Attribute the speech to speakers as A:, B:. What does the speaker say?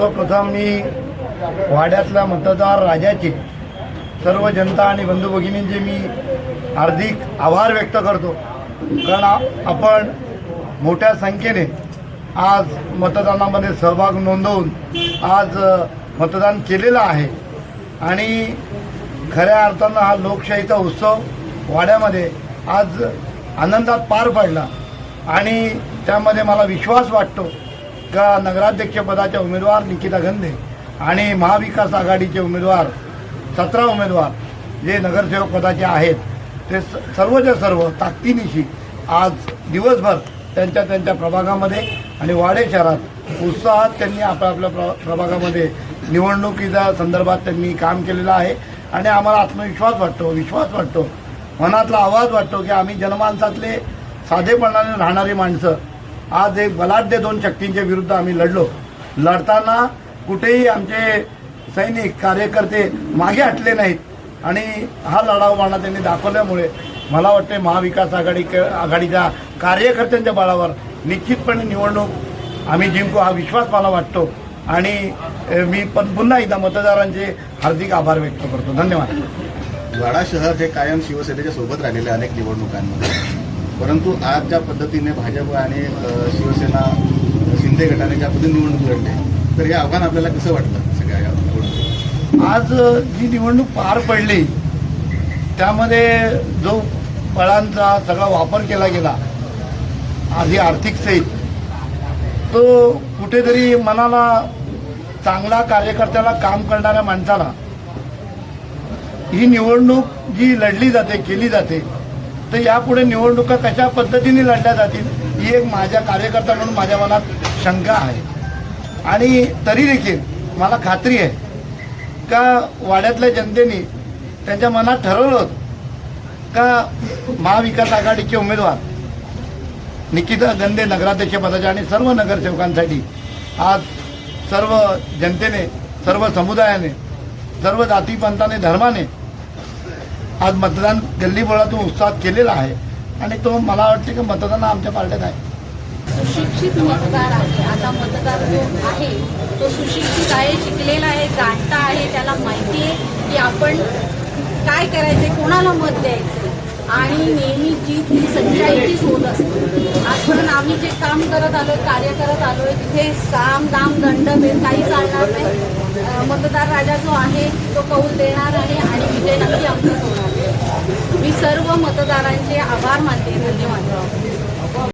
A: सर्वप्रथम मी वाड्यातल्या मतदार राजाचे सर्व जनता आणि बंधू भगिनींचे मी हार्दिक आभार व्यक्त करतो. कारण आपण मोठ्या संख्येने आज मतदानामध्ये सहभाग नोंदवून आज मतदान केलेलं आहे. आणि खऱ्या अर्थानं हा लोकशाहीचा उत्सव वाड्यामध्ये आज आनंदात पार पडला. आणि त्यामध्ये मला विश्वास वाटतो का नगराध्यक्षपदाचे उमेदवार निकिता गंधे आणि महाविकास आघाडीचे उमेदवार सतरा उमेदवार जे नगरसेवक पदाचे आहेत ते स- सर्वच्या सर्व ताकदीनिशी आज दिवसभर त्यांच्या त्यांच्या प्रभागामध्ये आणि वाडे शहरात उत्साहात त्यांनी आपापल्या प्र प्रभागामध्ये निवडणुकीच्या संदर्भात त्यांनी काम केलेलं आहे. आणि आम्हाला आत्मविश्वास वाटतो विश्वास वाटतो मनातला आवाज वाटतो की आम्ही जनमानसातले साधेपणाने राहणारी माणसं आज एक बलाढ्य दोन शक्तींच्या विरुद्ध आम्ही लढलो. लढताना कुठेही आमचे सैनिक कार्यकर्ते मागे हटले नाहीत. आणि हा लढाऊपणा त्यांनी दाखवल्यामुळे मला वाटते महाविकास आघाडी आघाडीच्या कार्यकर्त्यांच्या बळावर निश्चितपणे निवडणूक आम्ही जिंकू हा विश्वास मला वाटतो. आणि मी पण पुन्हा एकदा मतदारांचे हार्दिक आभार व्यक्त करतो. धन्यवाद.
B: वाडा शहर हे कायम शिवसेनेच्या सोबत राहिलेले अनेक निवडणुकांमध्ये. परंतु आज ज्या पद्धतीने भाजप आणि शिवसेना शिंदे गटाने ज्या पद्धतीने निवडणूक लढले तर हे आव्हान आपल्याला कसं वाटलं सगळ्या या
A: आज जी निवडणूक पार पडली त्यामध्ये जो बळांचा सगळा वापर केला गेला आधी आर्थिक सहित तो कुठेतरी मनाला चांगला कार्यकर्त्याला काम करणाऱ्या माणसाला ही निवडणूक जी लढली जाते केली जाते तर यापुढे निवडणुका कशा पद्धतीने लढल्या जातील ही एक माझ्या कार्यकर्ता म्हणून माझ्या मनात शंका आहे. आणि तरी देखील मला खात्री आहे का वाड्यातल्या जनतेने त्यांच्या मनात ठरवलं होतं का महाविकास आघाडीचे उमेदवार निकिता गंदे नगराध्यक्षपदाचे आणि सर्व नगरसेवकांसाठी आज सर्व जनतेने सर्व समुदायाने सर्व जातीपंथाने धर्माने आज मतदान गल्लीबोळातून उत्साहात केलेला आहे. आणि तो मला वाटते की मतदान आमच्या पार्ट्यात आहे.
C: सुशिक्षित मतदार आहे. आता मतदार जो आहे तो सुशिक्षित आहे शिकलेला आहे जाणता आहे त्याला माहिती आहे की आपण काय करायचे कोणाला मत द्यायचे आणि नेहमी जीत ही सच्चाईचीच होत असते. आजपर्यंत आम्ही जे काम करत आलोय कार्य करत आलोय तिथे साम दाम दंड भेद काही चालणार नाही. मतदार राजा जो आहे तो कौल देणार आहे आणि विजय नक्की आमचाच होणार आहे मी सर्व मतदारांचे आभार मानते. धन्यवाद.